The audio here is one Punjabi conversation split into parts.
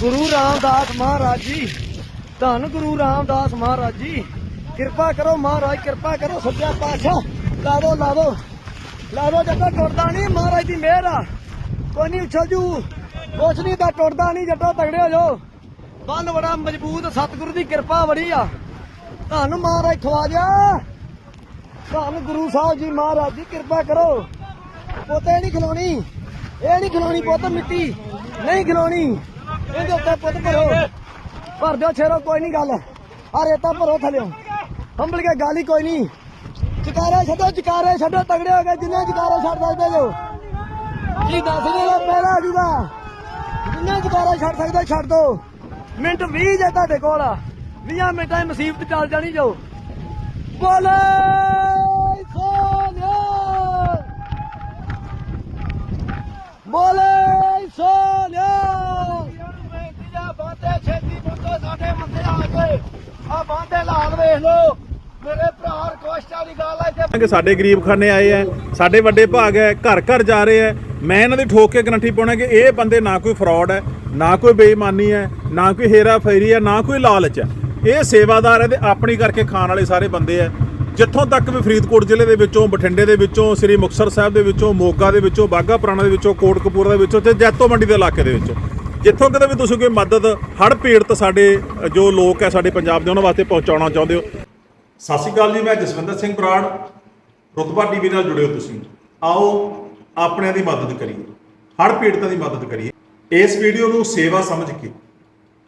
ਗੁਰੂ ਰਾਮਦਾਸ ਮਹਾਰਾਜ ਜੀ, ਧੰਨ ਗੁਰੂ ਰਾਮਦਾਸ ਮਹਾਰਾਜ ਜੀ। ਕਿਰਪਾ ਕਰੋ ਮਹਾਰਾਜ, ਕਿਰਪਾ ਕਰੋ ਸੱਚਾ ਪਾਤਸ਼ਾਹ। ਲਾ ਦੋ ਲਾ ਜੱਟਾ ਟੁੱਟਦਾ ਨਹੀਂ, ਮਹਾਰਾਜ ਦੀ ਮਿਹਰ ਆ। ਕੋਈ ਨਹੀਂ ਉਛਲ ਜੂ। ਕੁਛ ਨਹੀਂ ਤਾਂ ਟੁੱਟਦਾ ਨਹੀਂ, ਜੱਟਾ ਤਗੜੇ ਹੋ ਜਾਓ। ਬੰਨ ਬੜਾ ਮਜ਼ਬੂਤ, ਸਤਿਗੁਰੂ ਦੀ ਕਿਰਪਾ ਬੜੀ ਆ। ਧੰਨ ਮਹਾਰਾਜ ਖਵਾਜਾ ਧੰਨ ਗੁਰੂ ਸਾਹਿਬ ਜੀ ਮਹਾਰਾਜ ਜੀ, ਕਿਰਪਾ ਕਰੋ। ਪੋਤੇ ਨਹੀਂ ਖਲੋਣੀ। ਇਹ ਨਹੀਂ ਖਲੋਣੀ ਪੁੱਤ ਮਿੱਟੀ। ਨਹੀਂ ਖਲੋਣੀ। ਇਹਦੇ ਉੱਤੇ ਪੁੱਤ ਭਰੋ। ਭਰ ਦਿਓ ਛੇਰੋ ਕੋਈ ਨਹੀਂ ਗੱਲ। ਆ ਰੇਤਾ ਭਰੋ ਥਲਿਓ ਹੰਬਲ ਕੇ ਗਾਲੀ ਕੋਈ ਨਹੀਂ। ਚਕਾਰੇ ਛੱਡੋ ਚਕਾਰੇ ਛੱਡੋ, ਤਗੜੇ ਹੋ ਗਏ ਜਿੰਨੇ ਚਕਾਰੇ ਛੱਡ ਸਕਦੇ ਜੋ ਕੀ ਦੱਸ ਦੇ ਪਹਿਲਾ ਆ ਜੂਗਾ? ਜਿੰਨੇ ਚਕਾਰੇ ਛੱਡ ਸਕਦੇ ਛੱਡ ਦੋ। ਮਿੰਟ 20 ਜੇ ਤੁਹਾਡੇ ਕੋਲ 20 ਮਿੰਟਾਂ 'ਚ ਮੁਸੀਬਤ ਚੱਲ ਜਾਣੀ ਜੋ। ਬੋਲੇ ਸੋਨਿਆ ਬੋਲੇ ਸੋਨਿਆ ਬਾਂਦੇ ਛੇਤੀ ਮੁੱਕੋ ਸਾਡੇ ਮੰਦੇ ਆ ਗਏ ਆ ਬਾਂਦੇ ਲਾਲ ਵੇਖ ਮੇਰੇ ਭਰਾ ਰਿਕਵੈਸਟਾਂ ਦੀ ਗੱਲ ਹੈ ਇੱਥੇ ਕਿ ਸਾਡੇ ਗਰੀਬਖਾਨੇ ਆਏ ਐ ਸਾਡੇ ਵੱਡੇ ਭਾਗ ਐ ਘਰ ਘਰ ਜਾ ਰਹੇ ਐ ਮੈਂ ਇਹਨਾਂ ਦੀ ਠੋਕ ਕੇ ਗਰੰਟੀ ਪਾਉਣਾ ਕਿ ਇਹ ਬੰਦੇ ਨਾ ਕੋਈ ਫਰਾਡ ਐ ਨਾ ਕੋਈ ਬੇਈਮਾਨੀ ਐ ਨਾ ਕੋਈ ਹੇਰਾ ਫੇਰੀ ਐ ਨਾ ਕੋਈ ਲਾਲਚ ਐ ਇਹ ਸੇਵਾਦਾਰ ਐ ਤੇ ਆਪਣੀ ਕਰਕੇ ਖਾਣ ਵਾਲੇ ਸਾਰੇ ਬੰਦੇ ਐ ਜਿੱਥੋਂ ਤੱਕ ਵੀ ਫਰੀਦਕੋਟ ਜ਼ਿਲ੍ਹੇ ਦੇ ਵਿੱਚੋਂ, ਬਠਿੰਡੇ ਦੇ ਵਿੱਚੋਂ, ਸ੍ਰੀ ਮੁਕਤਸਰ ਸਾਹਿਬ ਦੇ ਵਿੱਚੋਂ, ਮੋਗਾ ਦੇ ਵਿੱਚੋਂ ਬਾਗਾ ਪੁਰਾਣਾ ਦੇ ਵਿੱਚੋਂ, ਕੋਟਕਪੂਰ ਦੇ ਵਿੱਚੋਂ ਤੇ ਜੈਤੋ ਮੰਡੀ ਦੇ ਇਲਾਕੇ ਦੇ ਵਿੱਚੋਂ। ਜਿੱਥੋਂ ਕਿਤੇ ਵੀ ਤੁਸੀਂ ਕੋਈ ਮਦਦ, ਹੜ੍ਹ ਪੀੜਤ ਸਾਡੇ ਜੋ ਲੋਕ ਹੈ ਸਾਡੇ ਪੰਜਾਬ ਦੇ, ਉਹਨਾਂ ਵਾਸਤੇ ਪਹੁੰਚਾਉਣਾ ਚਾਹੁੰਦੇ ਹੋ। ਸਤਿ ਸ਼੍ਰੀ ਅਕਾਲ ਜੀ, ਮੈਂ ਜਸਵਿੰਦਰ ਸਿੰਘ ਬਰਾੜ ਰੁਤਬਾ ਟੀਵੀ ਨਾਲ ਜੁੜੇ ਹੋ ਤੁਸੀਂ। ਆਓ ਆਪਣਿਆਂ ਦੀ ਮਦਦ ਕਰੀਏ, ਹੜ੍ਹ ਪੀੜਤਾਂ ਦੀ ਮਦਦ ਕਰੀਏ। ਇਸ ਵੀਡੀਓ ਨੂੰ ਸੇਵਾ ਸਮਝ ਕੇ,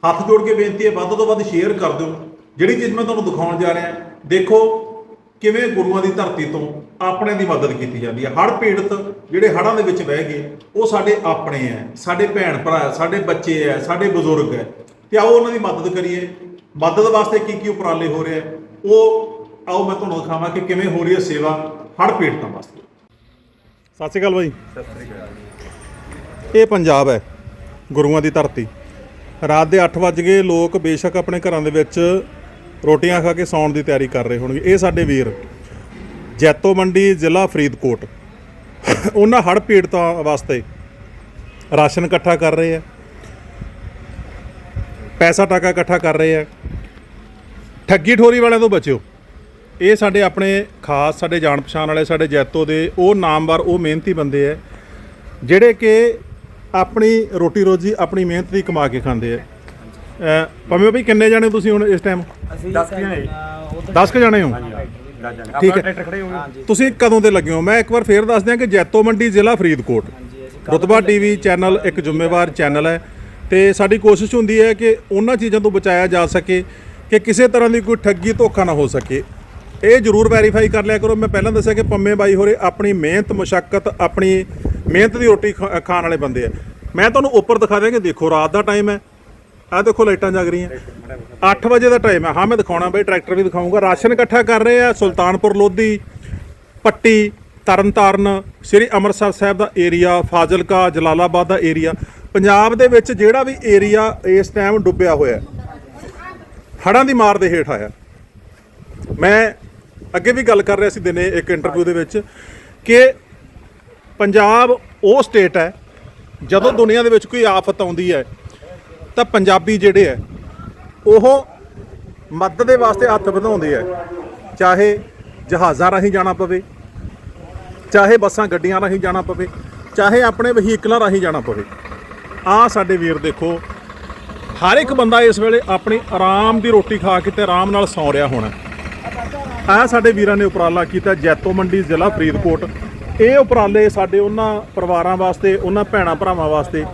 ਹੱਥ ਜੋੜ ਕੇ ਬੇਨਤੀ ਹੈ, ਵੱਧ ਤੋਂ ਵੱਧ ਸ਼ੇਅਰ ਕਰ ਦਿਓ। ਜਿਹੜੀ ਚੀਜ਼ ਮੈਂ ਤੁਹਾਨੂੰ ਦਿਖਾਉਣ ਜਾ ਰਿਹਾ, ਦੇਖੋ ਕਿਵੇਂ ਗੁਰੂਆਂ ਦੀ ਧਰਤੀ ਤੋਂ ਆਪਣੇ ਦੀ ਮਦਦ ਕੀਤੀ ਜਾਂਦੀ ਹੈ? ਹੜ੍ਹ ਪੀੜਤ ਜਿਹੜੇ ਹੜ੍ਹਾਂ ਦੇ ਵਿੱਚ ਬਹਿ ਗਏ ਉਹ ਸਾਡੇ ਆਪਣੇ ਹੈ ਸਾਡੇ ਭੈਣ ਭਰਾ ਸਾਡੇ ਬੱਚੇ ਹੈ ਸਾਡੇ ਬਜ਼ੁਰਗ ਹੈ। ਤੇ ਆਓ ਉਹਨਾਂ ਦੀ ਮਦਦ ਕਰੀਏ। ਮਦਦ ਵਾਸਤੇ ਕੀ ਕੀ ਉਪਰਾਲੇ ਹੋ ਰਹੇ ਆ? ਉਹ ਆਓ ਮੈਂ ਤੁਹਾਨੂੰ ਦਿਖਾਵਾਂ ਕਿ ਕਿਵੇਂ ਹੋ ਰਹੀ ਹੈ ਸੇਵਾ ਹੜ੍ਹ ਪੀੜਤਾਂ ਵਾਸਤੇ। ਸਤਿ ਸ਼੍ਰੀ ਅਕਾਲ ਬਾਈ। ਸਤਿ ਸ਼੍ਰੀ ਅਕਾਲ ਇਹ ਪੰਜਾਬ ਹੈ ਗੁਰੂਆਂ ਦੀ ਧਰਤੀ। ਰਾਤ ਦੇ 8 ਵਜ ਲੋਕ ਬੇਸ਼ੱਕ ਆਪਣੇ ਘਰਾਂ ਦੇ ਵਿੱਚ ਰੋਟੀਆਂ ਖਾ ਕੇ ਸੌਣ ਦੀ ਤਿਆਰੀ ਕਰ ਰਹੇ ਹੋਣਗੇ। ਇਹ ਸਾਡੇ ਵੀਰ, ਜੈਤੋ ਮੰਡੀ, ਜ਼ਿਲ੍ਹਾ ਫਰੀਦਕੋਟ। ਉਹਨਾਂ ਹੜ੍ਹ ਪੀੜਤਾਂ ਵਾਸਤੇ ਰਾਸ਼ਨ ਇਕੱਠਾ ਕਰ ਰਹੇ ਆ। ਪੈਸਾ ਟਾਕਾ ਇਕੱਠਾ ਕਰ ਰਹੇ ਆ। ਠੱਗੀ ਠੋਰੀ ਵਾਲਿਆਂ ਤੋਂ ਬਚਿਓ। ਇਹ ਸਾਡੇ ਆਪਣੇ ਖਾਸ ਸਾਡੇ ਜਾਣ ਪਛਾਣ ਵਾਲੇ ਸਾਡੇ ਜੈਤੋ ਦੇ, ਉਹ ਨਾਮਵਰ, ਉਹ ਮਿਹਨਤੀ ਬੰਦੇ ਆ, ਜਿਹੜੇ ਕਿ ਆਪਣੀ ਰੋਟੀ ਰੋਜੀ ਆਪਣੀ ਮਿਹਨਤ ਦੀ ਕਮਾ ਕੇ ਖਾਂਦੇ ਆ। ਭਾਵੇਂ ਵੀ ਕਿੰਨੇ ਜਾਣੇ ਤੁਸੀਂ ਹੁਣ ਇਸ ਟਾਈਮ ਅਸੀਂ 10 ਜਣੇ। 10 ਕ ਜਾਣੇ ਹੋ? ਠੀਕ ਹੈ। ਤੁਸੀਂ ਕਦੋਂ ਦੇ ਲੱਗੇ ਹੋ? ਮੈਂ ਇੱਕ ਵਾਰ ਫੇਰ ਦੱਸ ਦਿਆਂ ਕਿ ਜੈਤੋ ਮੰਡੀ ਜ਼ਿਲ੍ਹਾ ਫਰੀਦਕੋਟ। ਰੁਤਬਾ ਟੀਵੀ ਚੈਨਲ ਇੱਕ ਜ਼ਿੰਮੇਵਾਰ ਚੈਨਲ ਹੈ ਤੇ ਸਾਡੀ ਕੋਸ਼ਿਸ਼ ਹੁੰਦੀ ਹੈ ਕਿ ਉਹਨਾਂ ਚੀਜ਼ਾਂ ਤੋਂ ਬਚਾਇਆ ਜਾ ਸਕੇ ਕਿ ਕਿਸੇ ਤਰ੍ਹਾਂ ਦੀ ਕੋਈ ਠੱਗੀ ਧੋਖਾ ਨਾ ਹੋ ਸਕੇ। ਇਹ ਜਰੂਰ ਵੈਰੀਫਾਈ ਕਰ ਲਿਆ ਕਰੋ। ਮੈਂ ਪਹਿਲਾਂ ਦੱਸਿਆ ਕਿ ਪੰਮੇ ਬਾਈ ਹੋਰੇ ਆਪਣੀ ਮਿਹਨਤ ਮੁਸ਼ਕਲ ਆਪਣੀ ਮਿਹਨਤ ਦੀ ਰੋਟੀ ਖਾ- ਖਾਣ ਵਾਲੇ ਬੰਦੇ ਆ। ਮੈਂ ਤੁਹਾਨੂੰ ਉੱਪਰ ਦਿਖਾ ਦਿਆਂ ਕਿ ਦੇਖੋ ਰਾਤ ਦਾ ਟਾਈਮ ਹੈ। ਆਹ ਦੇਖੋ ਲਾਈਟਾਂ ਜਗ ਰਹੀਆਂ। 8 ਵਜੇ ਦਾ ਟਾਈਮ ਹੈ ਹਾਂ ਮੈਂ ਦਿਖਾਉਣਾ ਬਈ ਟਰੈਕਟਰ ਵੀ ਦਿਖਾਉਂਗਾ ਰਾਸ਼ਨ ਇਕੱਠਾ ਕਰ ਰਹੇ ਆ ਸੁਲਤਾਨਪੁਰ ਲੋਧੀ ਪੱਟੀ ਤਰਨਤਾਰਨ ਸ੍ਰੀ ਅੰਮ੍ਰਿਤਸਰ ਸਾਹਿਬ ਦਾ ਏਰੀਆ ਫਾਜ਼ਿਲਕਾ ਜਲਾਲਾਬਾਦ ਦਾ ਏਰੀਆ ਪੰਜਾਬ ਦੇ ਵਿੱਚ ਜਿਹੜਾ ਵੀ ਏਰੀਆ ਇਸ ਟਾਈਮ ਡੁੱਬਿਆ ਹੋਇਆ ਹੈ, ਹੜ੍ਹਾਂ ਦੀ ਮਾਰ ਦੇ ਹੇਠ ਆਇਆ। ਮੈਂ ਅੱਗੇ ਵੀ ਗੱਲ ਕਰ ਰਿਹਾ ਸੀ ਦਿਨੇ ਇੱਕ ਇੰਟਰਵਿਊ ਦੇ ਵਿੱਚ ਕਿ ਪੰਜਾਬ ਉਹ ਸਟੇਟ ਹੈ ਜਦੋਂ ਦੁਨੀਆ ਦੇ ਵਿੱਚ ਕੋਈ ਆਫਤ ਆਉਂਦੀ ਹੈ ਤਾਂ ਪੰਜਾਬੀ ਜਿਹੜੇ ਹੈ ਉਹ ਮਦਦ ਦੇ ਵਾਸਤੇ ਹੱਥ ਵਧਾਉਂਦੇ ਆ ਚਾਹੇ ਜਹਾਜ਼ਾਂ ਰਾਹੀਂ ਜਾਣਾ ਪਵੇ, ਚਾਹੇ ਬੱਸਾਂ ਗੱਡੀਆਂ ਰਾਹੀਂ ਜਾਣਾ ਪਵੇ, ਚਾਹੇ ਆਪਣੇ ਵਹੀਕਲਾਂ ਰਾਹੀਂ ਜਾਣਾ ਪਵੇ। ਆ ਸਾਡੇ ਵੀਰ ਦੇਖੋ, ਹਰ ਇੱਕ ਬੰਦਾ ਇਸ ਵੇਲੇ ਆਪਣੀ ਆਰਾਮ ਦੀ ਰੋਟੀ ਖਾ ਕੇ ਤੇ ਆਰਾਮ ਨਾਲ ਸੌਂ ਰਿਹਾ ਹੋਣਾ। ਆ ਸਾਡੇ ਵੀਰਾਂ ਨੇ ਉਪਰਾਲਾ ਕੀਤਾ ਜੈਤੋ ਮੰਡੀ ਜ਼ਿਲ੍ਹਾ ਫਰੀਦਕੋਟ। ਇਹ ਉਪਰਾਲੇ ਸਾਡੇ ਉਹਨਾਂ ਪਰਿਵਾਰਾਂ ਵਾਸਤੇ, ਉਹਨਾਂ ਭੈਣਾਂ ਭਰਾਵਾਂ ਵਾਸਤੇ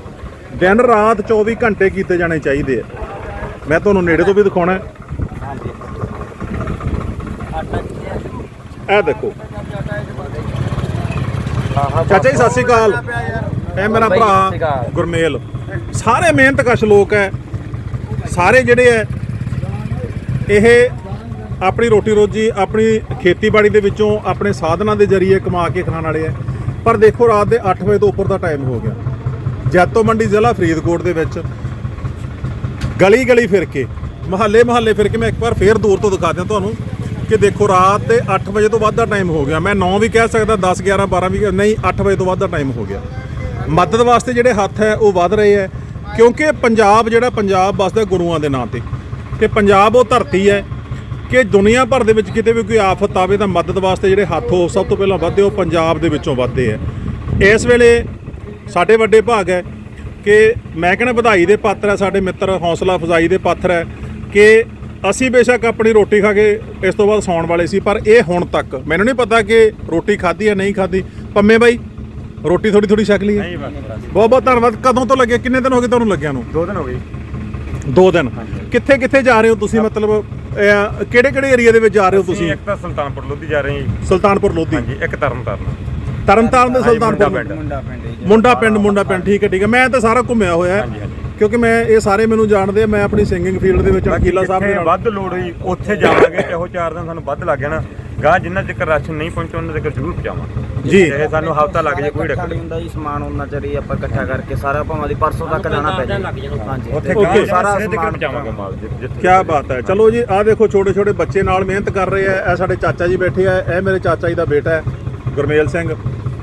ਦਿਨ ਰਾਤ 24 ਘੰਟੇ ਕੀਤੇ ਜਾਣੇ ਚਾਹੀਦੇ ਆ। ਮੈਂ ਤੁਹਾਨੂੰ ਨੇੜੇ ਤੋਂ ਵੀ ਦਿਖਾਉਣਾ। ਹੈ ਇਹ ਦੇਖੋ। ਚਾਚਾ ਜੀ ਸਤਿ ਸ਼੍ਰੀ ਅਕਾਲ। ਇਹ ਮੇਰਾ ਬਾਈ, ਸਤਿ ਭਰਾ ਅਕਾਲ। ਗੁਰਮੇਲ। ਸਾਰੇ ਮਿਹਨਤਕਸ਼ ਲੋਕ ਹੈ ਸਾਰੇ ਜਿਹੜੇ ਹੈ ਇਹ ਆਪਣੀ ਰੋਟੀ ਰੋਜੀ ਆਪਣੀ ਖੇਤੀਬਾੜੀ ਦੇ ਵਿੱਚੋਂ ਆਪਣੇ ਸਾਧਨਾਂ ਦੇ ਜ਼ਰੀਏ ਕਮਾ ਕੇ ਖਾਣ ਵਾਲੇ ਹੈ ਪਰ ਦੇਖੋ ਰਾਤ ਦੇ 8 ਵਜੇ ਤੋਂ ਉੱਪਰ ਦਾ ਟਾਈਮ ਹੋ ਗਿਆ। ਜੈਤੋ ਮੰਡੀ ਜ਼ਿਲ੍ਹਾ ਫਰੀਦਕੋਟ ਦੇ ਵਿੱਚ ਗਲੀ ਗਲੀ ਫਿਰ ਕੇ, ਮਹੱਲੇ ਮਹੱਲੇ ਫਿਰ ਕੇ ਮੈਂ ਇੱਕ ਵਾਰ ਫੇਰ ਦੂਰ ਤੋਂ ਦਿਖਾ ਦਿਆਂ ਤੁਹਾਨੂੰ ਕਿ ਦੇਖੋ ਰਾਤ ਦੇ 8 ਵਜੇ ਤੋਂ ਵੱਧ ਦਾ ਟਾਈਮ ਹੋ ਗਿਆ। ਮੈਂ 9 ਵੀ ਕਹਿ ਸਕਦਾ 10 11 12 ਵੀ, ਨਹੀਂ 8 ਵਜੇ ਤੋਂ ਵੱਧ ਦਾ ਟਾਈਮ ਹੋ ਗਿਆ। ਮਦਦ ਵਾਸਤੇ ਜਿਹੜੇ ਹੱਥ ਹੈ, ਉਹ ਵੱਧ ਰਹੇ ਹੈ, ਕਿਉਂਕਿ ਪੰਜਾਬ ਜਿਹੜਾ ਪੰਜਾਬ ਵਸਦਾ ਗੁਰੂਆਂ ਦੇ ਨਾਂ ਤੇ ਤੇ ਪੰਜਾਬ ਉਹ ਧਰਤੀ ਹੈ ਕਿ ਦੁਨੀਆ ਭਰ ਦੇ ਵਿੱਚ ਕਿਤੇ ਵੀ ਕੋਈ ਆਫਤ ਆਵੇ ਤਾਂ ਮਦਦ ਵਾਸਤੇ ਜਿਹੜੇ ਹੱਥ ਹੋ ਸਭ ਤੋਂ ਪਹਿਲਾਂ ਵੱਧਦੇ, ਉਹ ਪੰਜਾਬ ਦੇ ਵਿੱਚੋਂ ਵੱਧਦੇ ਹੈ। ਇਸ ਵੇਲੇ ਸਾਡੇ ਵੱਡੇ ਭਾਗ ਹੈ ਕਿ ਮੈਂ ਕਹਿੰਦਾ ਵਧਾਈ ਦੇ ਪਾਤਰ ਹੈ ਸਾਡੇ ਮਿੱਤਰ ਹੌਸਲਾ ਅਫਜ਼ਾਈ ਦੇ ਪਾਤਰ ਹੈ ਕਿ ਅਸੀਂ ਬੇਸ਼ੱਕ ਆਪਣੀ ਰੋਟੀ ਖਾ ਕੇ ਇਸ ਤੋਂ ਬਾਅਦ ਸੌਣ ਵਾਲੇ ਸੀ ਪਰ ਇਹ ਹੁਣ ਤੱਕ। ਮੈਨੂੰ ਨਹੀਂ ਪਤਾ ਕਿ ਰੋਟੀ ਖਾਧੀ ਹੈ ਨਹੀਂ ਖਾਧੀ। ਪੰਮੇ ਬਾਈ ਰੋਟੀ ਥੋੜੀ ਥੋੜੀ ਛਕ ਲਈ ਹੈ। ਬਹੁਤ ਬਹੁਤ ਧੰਨਵਾਦ। ਕਦੋਂ ਤੋਂ ਲੱਗੇ ਕਿੰਨੇ ਦਿਨ ਹੋ ਗਏ ਤੁਹਾਨੂੰ ਲੱਗਿਆ ਨੂੰ? ਦੋ ਦਿਨ ਹੋ ਗਏ। ਦੋ ਦਿਨ। ਕਿੱਥੇ ਕਿੱਥੇ ਜਾ ਰਹੇ ਹੋ ਤੁਸੀਂ? ਮਤਲਬ ਕਿਹੜੇ ਕਿਹੜੇ ਏਰੀਆ ਦੇ ਵਿੱਚ ਜਾ ਰਹੇ ਹੋ ਤੁਸੀਂ? ਇੱਕ ਤਾਂ ਸੁਲਤਾਨਪੁਰ ਲੋਧੀ ਜਾ ਰਹੇ ਹਾਂ ਜੀ। ਸੁਲਤਾਨਪੁਰ ਲੋਧੀ। ਹਾਂਜੀ ਇੱਕ ਤਰਨ ਤਾਰਨ ਤਰਨਤਾਰਨ ਦੇ ਸੁਲਤਾਨਪੁਰ ਮੁੰਡਾ ਪਿੰਡ। ਮੁੰਡਾ ਪਿੰਡ ਜੀ। ਮੁੰਡਾ ਪਿੰਡ ਮੁੰਡਾ ਪਿੰਡ ਠੀਕ ਹੈ ਠੀਕ ਹੈ। ਮੈਂ ਤਾਂ ਸਾਰਾ ਘੁੰਮਿਆ ਹੋਇਆ ਹੈ ਹਾਂਜੀ। ਕਿਉਂਕਿ ਮੈਂ ਇਹ ਸਾਰੇ ਮੈਨੂੰ ਜਾਣਦੇ ਆ ਮੈਂ ਆਪਣੀ ਸਿੰਗਿੰਗ ਫੀਲਡ ਦੇ ਵਿੱਚ ਅਕੀਲਾ ਸਾਹਿਬ ਦੇ ਜਿੱਥੇ ਨਾਲ। ਵੱਧ ਲੋੜ ਹੋਈ ਉੱਥੇ ਜਾਵਾਂਗੇ ਇਹੋ ਚਾਰ ਦਿਨ ਸਾਨੂੰ ਵੱਧ ਲੱਗ ਜਾਣਾ। ਗਾਂ ਜਿੰਨਾ ਚਿਰ ਰਾਸ਼ਨ ਨਹੀਂ ਪਹੁੰਚਦਾ ਉਹਨਾਂ ਤੱਕ ਜ਼ਰੂਰ ਪਹੁੰਚਾਵਾਂਗੇ। ਜੀ। ਇਹ ਸਾਨੂੰ ਹਫਤਾ ਲੱਗ ਜਾਏ ਕੋਈ ਨਹੀਂ ਹੁੰਦਾ ਜੀ ਸਮਾਨ ਉਹਨਾਂ ਚਰੀ ਆਪਾਂ ਇਕੱਠਾ ਕਰਕੇ ਸਾਰਾ ਭਾਵੇਂ ਦੀ ਪਰਸੋਂ ਤੱਕ ਲੈਣਾ ਪੈ ਜਾਏ। ਹਾਂਜੀ ਉੱਥੇ Okay. ਗਾਂ ਸਾਰਾ ਸਾਰਾ ਤੱਕ ਸਮਾਨ ਪਹੁੰਚਾਵਾਂਗੇ ਮਾਲ ਜਿ- ਜਿੱਥੇ ਕੀ ਬਾਤ ਹੈ। ਚਲੋ ਜੀ ਆਹ ਦੇਖੋ ਛੋਟੇ ਛੋਟੇ ਬੱਚੇ ਨਾਲ ਮਿਹਨਤ ਕਰ ਰਹੇ ਆ ਇਹ ਸਾਡੇ ਚਾਚਾ ਜੀ ਬੈਠੇ ਆ ਇਹ ਮੇਰੇ ਚਾਚਾ ਜੀ ਦਾ ਬੇਟਾ ਹੈ। ਗੁਰਮੇਲ ਸਿੰਘ।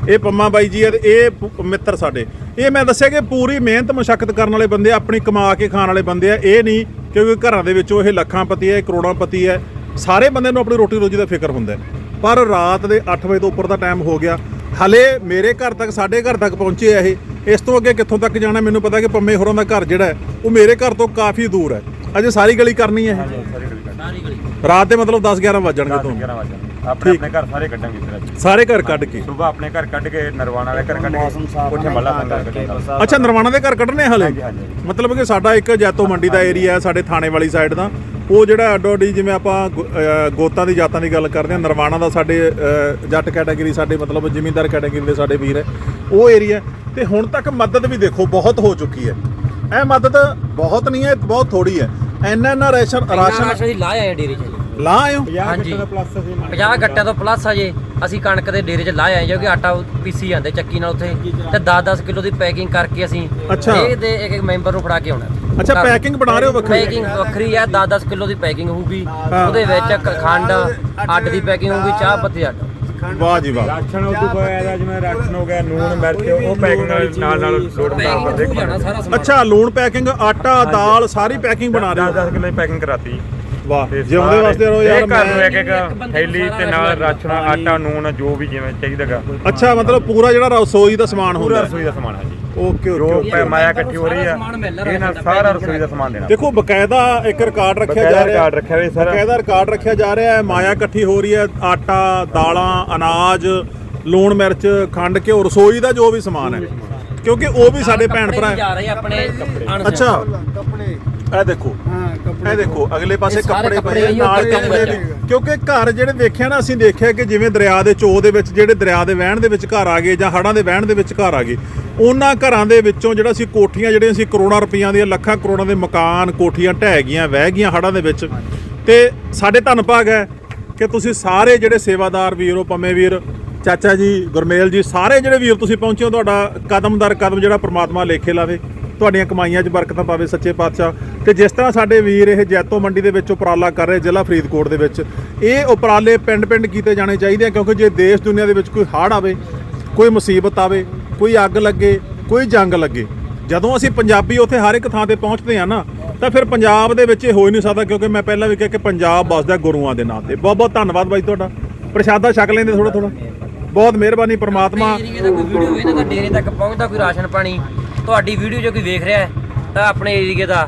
ਇਹ ਪੰਮਾ ਬਾਈ ਜੀ ਹੈ ਤੇ ਇਹ ਮਿੱਤਰ ਸਾਡੇ। ਇਹ ਮੈਂ ਦੱਸਿਆ ਕਿ ਪੂਰੀ ਮਿਹਨਤ ਮਸ਼ੱਕਤ ਕਰਨ ਵਾਲੇ ਬੰਦੇ ਆ, ਆਪਣੀ ਕਮਾ ਕੇ ਖਾਣ ਵਾਲੇ ਬੰਦੇ ਆ। ਇਹ ਨਹੀਂ ਕਿਉਂਕਿ ਘਰਾਂ ਦੇ ਵਿੱਚੋਂ ਇਹ ਲੱਖਾਂ ਪਤੀ ਹੈ ਕਰੋੜਾਂ ਪਤੀ ਹੈ ਸਾਰੇ ਬੰਦੇ ਨੂੰ ਆਪਣੀ ਰੋਟੀ ਰੋਜੀ ਦਾ ਫਿਕਰ ਹੁੰਦਾ ਪਰ ਰਾਤ ਦੇ 8 ਵਜੇ ਤੋਂ ਉੱਪਰ ਦਾ ਟਾਈਮ ਹੋ ਗਿਆ। ਹਲੇ ਮੇਰੇ ਘਰ ਤੱਕ ਸਾਡੇ ਘਰ ਤੱਕ ਪਹੁੰਚੇ ਆ ਇਹ। ਇਸ ਤੋਂ ਅੱਗੇ ਕਿੱਥੋਂ ਤੱਕ ਜਾਣਾ ਮੈਨੂੰ ਪਤਾ ਕਿ ਪੰਮੇ ਹੋਰਾਂ ਦਾ ਘਰ ਜਿਹੜਾ ਉਹ ਮੇਰੇ ਘਰ ਤੋਂ ਕਾਫੀ ਦੂਰ ਹੈ। ਅਜੇ ਸਾਰੀ ਗਲੀ ਕਰਨੀ ਹੈ ਇਹ। ਰਾਤ ਦੇ ਮਤਲਬ 10 11 ਵੱਜ ਜਾਣਗੇ। 10 ਤੁਹਾਨੂੰ 11 ਵਜੇ ਆਪਣੇ ਆਪਣੇ ਘਰ ਸਾਰੇ ਕੱਢਾਂਗੇ ਤਰ੍ਹਾਂ ਸਾਰੇ ਘਰ ਕੱਢ ਕੇ? ਸੁਬਾ ਆਪਣੇ ਘਰ ਕੱਢ ਕੇ ਨਰਵਾਣਾ ਵਾਲੇ ਘਰ ਕੱਢ ਮੌਸਮ ਕੇ ਸਾਫ਼ ਉੱਥੇ ਮੱਲਾ ਸੰਗਰ ਕੱਢਾਂਗੇ ਅੱਛਾ ਨਰਵਾਣਾ ਦੇ ਘਰ ਕੱਢਣੇ ਹਲੇ? ਹਾਂਜੀ, ਹਾਂਜੀ। ਮਤਲਬ ਕਿ ਸਾਡਾ ਇੱਕ ਜੈਤੋ ਮੰਡੀ ਦਾ ਏਰੀਆ ਹੈ ਸਾਡੇ ਥਾਣੇ ਵਾਲੀ ਸਾਈਡ ਦਾ। ਉਹ ਜਿਹੜਾ ਅੱਡੋ ਅੱਡੀ ਜਿਵੇਂ ਆਪਾਂ ਗੋ- ਅਹ ਗੋਤਾਂ ਦੀ ਜਾਤਾਂ ਦੀ ਗੱਲ ਕਰਦੇ ਹਾਂ ਨਰਵਾਣਾ ਦਾ ਸਾਡੇ ਅਹ, ਜੱਟ ਕੈਟਾਗਰੀ ਸਾਡੇ ਮਤਲਬ ਜ਼ਿਮੀਂਦਾਰ ਕੈਟਾਗਰੀ ਦੇ ਸਾਡੇ ਵੀਰ ਹੈ। ਉਹ ਏਰੀਆ ਤੇ ਹੁਣ ਤੱਕ ਮਦਦ ਵੀ ਦੇਖੋ ਬਹੁਤ ਹੋ ਚੁੱਕੀ ਹੈ। ਇਹ ਮਦਦ ਬਹੁਤ ਨਹੀਂ ਹੈ ਬਹੁਤ ਥੋੜੀ ਹੈ। ਇੰਨਾ ਇੰਨਾ ਰਾਸ਼ਨ ਰਾਸ਼ਨ ਰਾਸ਼ਨ ਅਸੀਂ ਲਾਇਆ ਹੈ ਡੇਰੇ 'ਚ। ਜੀ। ਲਾ ਆਇਓ। ਹਾਂਜੀ। ਪਲੱਸ ਅਸੀਂ 50 ਗੱਟਿਆਂ ਤੋਂ ਪਲੱਸ ਅਜੇ ਅਸੀਂ ਕਣਕ ਦੇ ਡੇਰੇ 'ਚ ਲਾਇਆ ਹੈ ਕਿਉਂਕਿ ਆਟਾ ਪੀਸੀ ਜਾਂਦੇ ਚੱਕੀ ਨਾਲ ਉੱਥੇ। ਤੇ 10-10 ਕਿਲੋ ਦੀ ਪੈਕਿੰਗ ਕਰਕੇ ਅਸੀਂ ਅੱਛਾ। ਇਹ ਦੇ ਇੱਕ ਇੱਕ ਮੈਂਬਰ ਨੂੰ ਫੜਾ ਕੇ ਆਉਣਾ। ਅੱਛਾ, packing ਬਣਾ ਰਹੇ ਹੋ ਵੱਖਰੀ? ਪੈਕਿੰਗ ਵੱਖਰੀ ਹੈ 10-10 ਕਿਲੋ ਦੀ ਪੈਕਿੰਗ ਹੋਊਗੀ। ਹਾਂ। ਉਹਦੇ ਵਿੱਚ ਕ- ਖੰਡ ਅੱਡ ਦੀ ਪੈਕਿੰਗ ਹੋਊਗੀ ਚਾਹ ਪੱਤੀ ਅੱਡ। ਵਾਹ ਜੀ ਵਾਹ। ਰਾਸ਼ਨ ਉਦੋਂ ਕੋਈ ਦਾ ਜਿਵੇਂ ਰਾਸ਼ਨ ਹੋ ਗਿਆ ਨੂਨ ਮਿਰਚ ਉਹ ਪੈਕਿੰਗ ਨਾਲ ਨਾਲ ਨਾਲ ਲੋਡ ਬਣਾ ਪੈਕਿੰਗ ਕੇ ਹੋ ਜਾਣਾ ਸਾਰਾ ਸਮਾਨ। ਅੱਛਾ ਲੂਣ ਪੈਕਿੰਗ ਆਟਾ ਦਾਲ ਸਾਰੀ ਪੈਕਿੰਗ ਬਣਾ ਰਹੇ 10 ਹੋ? 10 ਕਿਲੋ ਦੀ ਪੈਕਿੰਗ ਕਰਾਤੀ। ਵਾਹ ਜਿਉਂਦੇ ਵਾਸਤੇ ਰਹੋ ਯਾਰ ਇਹ ਘਰ ਨੂੰ ਮੈਂ ਇੱਕ ਇੱਕ ਥੈਲੀ ਤੇ ਨਾਲ ਰਾਸ਼ਨ ਆਟਾ ਨੂਨ ਜੋ ਵੀ ਜਿਵੇਂ ਚਾਹੀਦਾਗਾ ਅੱਛਾ ਮਤਲਬ ਪੂਰਾ ਜਿਹੜਾ ਰਸੋਈ ਦਾ ਸਮਾਨ ਪੂਰਾ ਹੁੰਦਾ। ਰਸੋਈ ਦਾ ਸਮਾਨ ਹੈ ਜੀ। ਓਕੇ ਜੋ ਓਕੇ। ਪੈ- ਮਾਇਆ ਇਕੱਠੀ ਹੋ ਰਹੀ ਆ ਇਹ ਨਾਲ ਸਾਰਾ ਰਸੋਈ ਦਾ ਸਮਾਨ ਦੇਣਾ। ਦੇਖੋ ਬਕਾਇਦਾ ਇੱਕ ਰਿਕਾਰਡ ਰੱਖਿਆ ਜਾ ਰਿਹਾ ਰਿਕਾਰਡ ਰੱਖਿਆ ਹੋਇਆ ਸਾਰਾ। ਬਕਾਇਦਾ ਰਿਕਾਰਡ ਰੱਖਿਆ ਜਾ ਰਿਹਾ ਹੈ ਮਾਇਆ ਇਕੱਠੀ ਹੋ ਰਹੀ ਹੈ ਆਟਾ ਦਾਲਾਂ ਅਨਾਜ ਲੂਣ ਮਿਰਚ ਖੰਡ ਘਿਓ ਰਸੋਈ ਦਾ ਜੋ ਵੀ ਸਮਾਨ ਹੈ। ਕਿਉਂਕਿ ਉਹ ਵੀ ਸਾਡੇ ਭੈਣ ਭਰਾ ਜਾ ਰਹੇ ਆਪਣੇ। ਅੱਛਾ। ਕੱਪੜੇ। ਇਹ ਦੇਖੋ। ਇਹ ਦੇਖੋ ਅਗਲੇ ਪਾਸੇ ਕੱਪੜੇ ਪਏ ਨਾਲ ਕੱਪੜੇ। ਵੀ ਕਿਉਂਕਿ ਘਰ ਜਿਹੜੇ ਦੇਖਿਆ ਨਾ ਅਸੀਂ ਦੇਖਿਆ ਕਿ ਜਿਵੇਂ ਦਰਿਆ ਦੇ ਚੋਅ ਦੇ ਵਿੱਚ ਜਿਹੜੇ ਦਰਿਆ ਦੇ ਵਹਿਣ ਦੇ ਵਿੱਚ ਘਰ ਆ ਗਏ ਜਾਂ ਹੜਾਂ ਦੇ ਵਹਿਣ ਦੇ ਵਿੱਚ ਘਰ ਆ ਗਏ ਉਹਨਾਂ ਘਰਾਂ ਦੇ ਵਿੱਚੋਂ ਜਿਹੜਾ ਸੀ ਕੋਠੀਆਂ ਜਿਹੜੀਆਂ ਸੀ ਕਰੋੜਾਂ ਰੁਪਈਆਂ ਦੀਆਂ ਲੱਖਾਂ ਕਰੋੜਾਂ ਦੇ ਮਕਾਨ ਕੋਠੀਆਂ ਢਹਿ ਗਈਆਂ ਵਹਿ ਗਈਆਂ ਹੜਾਂ ਦੇ ਵਿੱਚ। ਤੇ ਸਾਡੇ ਧੰਨ ਭਾਗ ਹੈ ਕਿ ਤੁਸੀਂ ਸਾਰੇ ਜਿਹੜੇ ਸੇਵਾਦਾਰ ਵੀਰ ਪੰਮੇ ਵੀਰ ਚਾਚਾ ਜੀ ਗੁਰਮੇਲ ਜੀ ਸਾਰੇ ਜਿਹੜੇ ਵੀਰ ਤੁਸੀਂ ਪਹੁੰਚੇ ਹੋ ਤੁਹਾਡਾ ਕਦਮ ਦਰ ਕਦਮ ਜਿਹੜਾ ਪ੍ਰਮਾਤਮਾ ਲੇਖੇ ਲਾਵੇ। ਤੁਹਾਡੀਆਂ ਕਮਾਈਆਂ 'ਚ ਬਰਕਤਾਂ ਪਾਵੇ ਸੱਚੇ ਪਾਤਸ਼ਾਹ। ਤੇ ਜਿਸ ਤਰ੍ਹਾਂ ਸਾਡੇ ਵੀਰ ਇਹ ਜੈਤੋ ਮੰਡੀ ਦੇ ਵਿੱਚ ਉਪਰਾਲਾ ਕਰ ਰਹੇ ਜ਼ਿਲ੍ਹਾ ਫਰੀਦਕੋਟ ਦੇ ਵਿੱਚ, ਇਹ ਉਪਰਾਲੇ ਪਿੰਡ-ਪਿੰਡ ਕੀਤੇ ਜਾਣੇ ਚਾਹੀਦੇ ਆ ਕਿਉਂਕਿ ਜੇ ਦੇਸ਼ ਦੁਨੀਆ ਦੇ ਵਿੱਚ ਕੋਈ ਹੜ੍ਹ ਆਵੇ, ਕੋਈ ਮੁਸੀਬਤ ਆਵੇ, ਕੋਈ ਅੱਗ ਲੱਗੇ, ਕੋਈ ਜੰਗ ਲੱਗੇ, ਜਦੋਂ ਅਸੀਂ ਪੰਜਾਬੀ ਉੱਥੇ ਹਰ ਇੱਕ ਥਾਂ ਤੇ ਪਹੁੰਚਦੇ ਆ ਨਾ, ਤਾਂ ਫਿਰ ਪੰਜਾਬ ਦੇ ਵਿੱਚ ਇਹ ਹੋ ਹੀ ਨਹੀਂ ਸਕਦਾ ਕਿਉਂਕਿ ਮੈਂ ਪਹਿਲਾਂ ਵੀ ਕਿਹਾ ਕਿ ਪੰਜਾਬ ਵਸਦਾ ਗੁਰੂਆਂ ਦੇ ਨਾਂ ਤੇ। ਬਹੁਤ ਬਹੁਤ ਧੰਨਵਾਦ ਬਾਈ ਤੁਹਾਡਾ। ਪ੍ਰਸ਼ਾਦਾ ਛਕ ਲੈਂਦੇ ਥੋੜਾ ਥੋੜਾ ਬਹੁਤ ਮਿਹਰਬਾਨੀ ਪ੍ਰਮਾਤਮਾ। ਏਰੀਏ ਦਾ ਕੋਈ ਵੀਡੀਓ ਇਹਨਾਂ ਦਾ ਡੇਰੇ ਤੱਕ ਪਹੁੰਚਦਾ ਕੋਈ ਰਾਸ਼ਨ ਪਾਣੀ। ਤੁਹਾਡੀ ਵੀਡੀਓ ਜੋ ਕੋਈ ਵੇਖ ਰਿਹਾ ਹੈ ਤਾਂ ਆਪਣੇ ਏਰੀਏ ਦਾ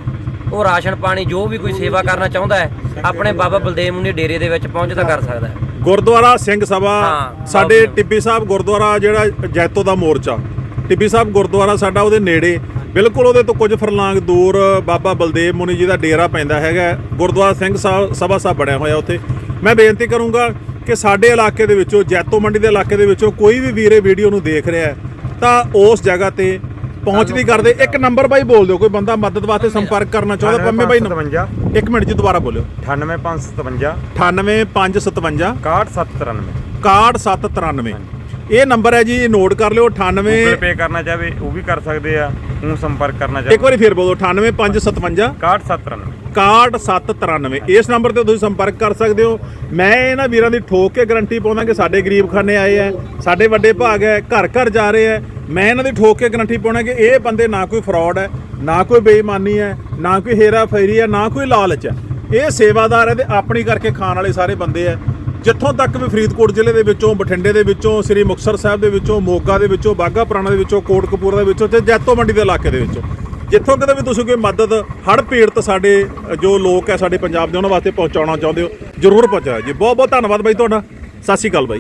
ਉਹ ਰਾਸ਼ਨ ਪਾਣੀ ਜੋ ਵੀ ਕੋਈ ਸੇਵਾ ਕਰਨਾ ਚਾਹੁੰਦਾ ਹੈ ਆਪਣੇ ਬਾਬਾ ਬਲਦੇਵ ਮੁੰਨੀ ਡੇਰੇ ਦੇ ਵਿੱਚ ਪਹੁੰਚਦਾ ਕਰ ਸਕਦਾ ਹੈ। ਗੁਰਦੁਆਰਾ ਸਿੰਘ ਸਭਾ ਹਾਂ, ਸਾਡੇ ਬਾਬਾ। ਟਿੱਬੀ ਸਾਹਿਬ ਗੁਰਦੁਆਰਾ ਜਿਹੜਾ ਜੈਤੋ ਦਾ ਮੋਰਚਾ ਟਿੱਬੀ ਸਾਹਿਬ ਗੁਰਦੁਆਰਾ ਸਾਡਾ ਉਹਦੇ ਨੇੜੇ ਬਿਲਕੁਲ ਉਹਦੇ ਤੋਂ ਕੁਝ ਫਰਲਾਂਗ ਦੂਰ ਬਾਬਾ ਬਲਦੇਵ ਮੁਨੀ ਜੀ ਦਾ ਡੇਰਾ ਪੈਂਦਾ ਹੈਗਾ ਗੁਰਦੁਆਰਾ ਸਿੰਘ ਸਾਹਿਬ ਸਭਾ ਸਾਹਿਬ ਬਣਿਆ ਹੋਇਆ ਉੱਥੇ। ਮੈਂ ਬੇਨਤੀ ਕਰੂੰਗਾ ਕਿ ਸਾਡੇ ਇਲਾਕੇ ਦੇ ਵਿੱਚੋਂ ਜੈਤੋ ਮੰਡੀ ਦੇ ਇਲਾਕੇ ਦੇ ਵਿੱਚੋਂ ਕੋਈ ਵੀ ਵੀਰੇ ਵੀਡੀਓ ਨੂੰ ਦੇਖ ਰਿਹਾ ਹੈ ਤਾਂ ਉਸ ਜਗ੍ਹਾ ਤੇ ਪਹੁੰਚਦੀ ਕਰਦੇ। ਇੱਕ ਨੰਬਰ ਬਾਈ ਬੋਲ ਦਿਓ ਕੋਈ ਬੰਦਾ ਮਦਦ ਵਾਸਤੇ ਸੰਪਰਕ ਕਰਨਾ ਚਾਹੁੰਦਾ ਪੰਮੇ ਬਾਈ ਨੰਬਰ 57 ਇੱਕ ਮਿੰਟ ਜੀ ਦੁਬਾਰਾ ਬੋਲਿਓ। 98557 98557 6173 6193 ਇਹ ਨੰਬਰ ਹੈ ਜੀ ਇਹ ਨੋਟ ਕਰ ਲਿਓ 98 ਗੂਗਲ ਪੇ ਕਰਨਾ ਚਾਹਵੇ ਉਹ ਵੀ ਕਰ ਸਕਦੇ ਆ ਉਹ ਸੰਪਰਕ ਕਰਨਾ ਚਾਹਵੇ ਇੱਕ ਵਾਰੀ ਫੇਰ ਬੋਲੋ 98557 6173 6193 ਇਸ ਨੰਬਰ ਤੇ ਤੁਸੀਂ ਸੰਪਰਕ ਕਰ ਸਕਦੇ ਹੋ। ਮੈਂ ਇਹਨਾਂ ਵੀਰਾਂ ਦੀ ਠੋਕ ਕੇ ਗਾਰੰਟੀ ਪਾਉਂਦਾ ਕਿ ਸਾਡੇ ਗਰੀਬ ਖਾਨੇ ਆਏ ਆ ਸਾਡੇ ਵੱਡੇ ਭਾਗ ਹੈ ਘਰ ਘਰ ਜਾ ਰਹੇ ਆ। ਮੈਂ ਇਹਨਾਂ ਦੀ ਠੋਕ ਕੇ ਗਰੰਟੀ ਪਾਉਣਾ ਕਿ ਇਹ ਬੰਦੇ ਨਾ ਕੋਈ ਫਰਾਡ ਹੈ, ਨਾ ਕੋਈ ਬੇਈਮਾਨੀ ਹੈ, ਨਾ ਕੋਈ ਹੇਰਾ ਫੇਰੀ ਹੈ, ਨਾ ਕੋਈ ਲਾਲਚ ਹੈ। ਇਹ ਸੇਵਾਦਾਰ ਹੈ ਤੇ ਆਪਣੀ ਕਰਕੇ ਖਾਣ ਵਾਲੇ ਸਾਰੇ ਬੰਦੇ ਹੈ। ਜਿੱਥੋਂ ਤੱਕ ਵੀ ਫਰੀਦਕੋਟ ਜ਼ਿਲ੍ਹੇ ਦੇ ਵਿੱਚੋਂ, ਬਠਿੰਡੇ ਦੇ ਵਿੱਚੋਂ, ਸ੍ਰੀ ਮੁਕਤਸਰ ਸਾਹਿਬ ਦੇ ਵਿੱਚੋਂ, ਮੋਗਾ ਦੇ ਵਿੱਚੋਂ ਬਾਗਾ ਪੁਰਾਣਾ ਦੇ ਵਿੱਚੋਂ, ਕੋਟਕਪੂਰਾ ਦੇ ਵਿੱਚੋਂ ਤੇ ਜੈਤੋ ਮੰਡੀ ਦੇ ਇਲਾਕੇ ਦੇ ਵਿੱਚੋਂ। ਜਿੱਥੋਂ ਕਿਤੇ ਵੀ ਤੁਸੀਂ ਕੋਈ ਮਦਦ ਹੜ੍ਹ ਪੀੜਤ ਸਾਡੇ, ਜੋ ਲੋਕ ਹੈ ਸਾਡੇ ਪੰਜਾਬ ਦੇ, ਉਹਨਾਂ ਵਾਸਤੇ ਪਹੁੰਚਾਉਣਾ ਚਾਹੁੰਦੇ ਹੋ, ਜਰੂਰ ਪਹੁੰਚਾਓ ਜੀ। ਬਹੁਤ ਬਹੁਤ ਧੰਨਵਾਦ ਬਾਈ ਤੁਹਾਡਾ। ਸਤਿ ਸ਼੍ਰੀ ਅਕਾਲ ਬਾਈ।